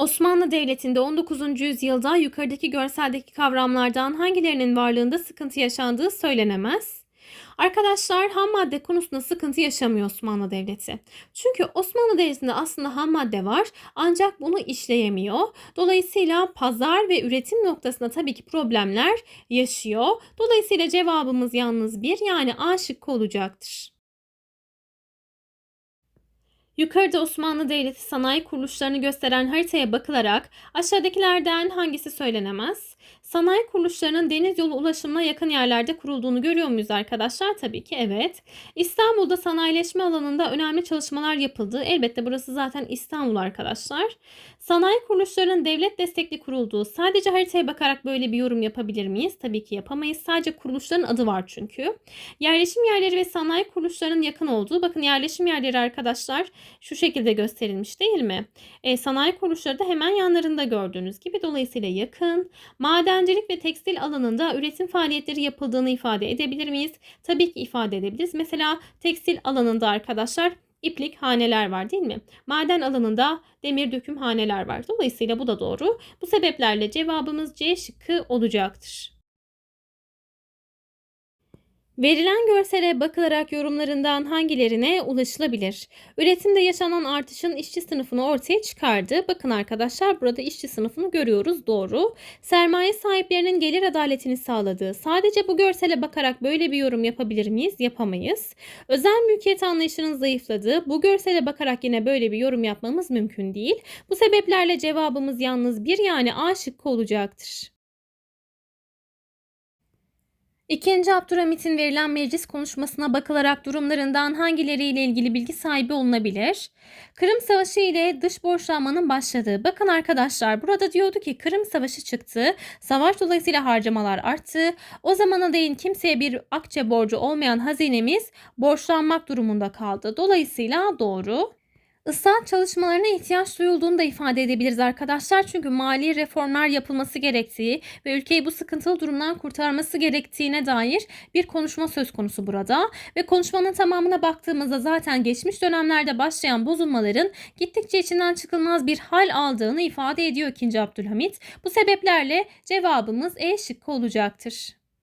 Osmanlı Devleti'nde 19. yüzyılda yukarıdaki görseldeki kavramlardan hangilerinin varlığında sıkıntı yaşandığı söylenemez. Arkadaşlar ham madde konusunda sıkıntı yaşamıyor Osmanlı Devleti. Çünkü Osmanlı Devleti'nde aslında ham madde var ancak bunu işleyemiyor. Dolayısıyla pazar ve üretim noktasında tabii ki problemler yaşıyor. Dolayısıyla cevabımız yalnız bir yani A şıkkı olacaktır. Yukarıda Osmanlı Devleti sanayi kuruluşlarını gösteren haritaya bakılarak aşağıdakilerden hangisi söylenemez? Sanayi kuruluşlarının deniz yolu ulaşımına yakın yerlerde kurulduğunu görüyor muyuz arkadaşlar? Tabii ki evet. İstanbul'da sanayileşme alanında önemli çalışmalar yapıldı. Elbette burası zaten İstanbul arkadaşlar. Sanayi kuruluşlarının devlet destekli kurulduğu sadece haritaya bakarak böyle bir yorum yapabilir miyiz? Tabii ki yapamayız. Sadece kuruluşların adı var çünkü. Yerleşim yerleri ve sanayi kuruluşlarının yakın olduğu. Bakın yerleşim yerleri arkadaşlar şu şekilde gösterilmiş değil mi? E, sanayi kuruluşları da hemen yanlarında gördüğünüz gibi. Dolayısıyla yakın. Madencilik ve tekstil alanında üretim faaliyetleri yapıldığını ifade edebilir miyiz? Tabii ki ifade edebiliriz. Mesela tekstil alanında arkadaşlar iplik haneler var değil mi? Maden alanında demir döküm haneler var. Dolayısıyla bu da doğru. Bu sebeplerle cevabımız C şıkkı olacaktır. Verilen görsele bakılarak yorumlarından hangilerine ulaşılabilir? Üretimde yaşanan artışın işçi sınıfını ortaya çıkardı. Bakın arkadaşlar burada işçi sınıfını görüyoruz doğru. Sermaye sahiplerinin gelir adaletini sağladığı. Sadece bu görsele bakarak böyle bir yorum yapabilir miyiz? Yapamayız. Özel mülkiyet anlayışının zayıfladığı. Bu görsele bakarak yine böyle bir yorum yapmamız mümkün değil. Bu sebeplerle cevabımız yalnız bir yani A şıkkı olacaktır. İkinci Abdülhamit'in verilen meclis konuşmasına bakılarak durumlarından hangileriyle ilgili bilgi sahibi olunabilir? Kırım Savaşı ile dış borçlanmanın başladığı. Bakın arkadaşlar burada diyordu ki Kırım Savaşı çıktı. Savaş dolayısıyla harcamalar arttı. O zamana değin kimseye bir akçe borcu olmayan hazinemiz borçlanmak durumunda kaldı. Dolayısıyla doğru. Islahat çalışmalarına ihtiyaç duyulduğunu da ifade edebiliriz arkadaşlar. Çünkü mali reformlar yapılması gerektiği ve ülkeyi bu sıkıntılı durumdan kurtarması gerektiğine dair bir konuşma söz konusu burada. Ve konuşmanın tamamına baktığımızda zaten geçmiş dönemlerde başlayan bozulmaların gittikçe içinden çıkılmaz bir hal aldığını ifade ediyor 2. Abdülhamit. Bu sebeplerle cevabımız E şıkkı olacaktır.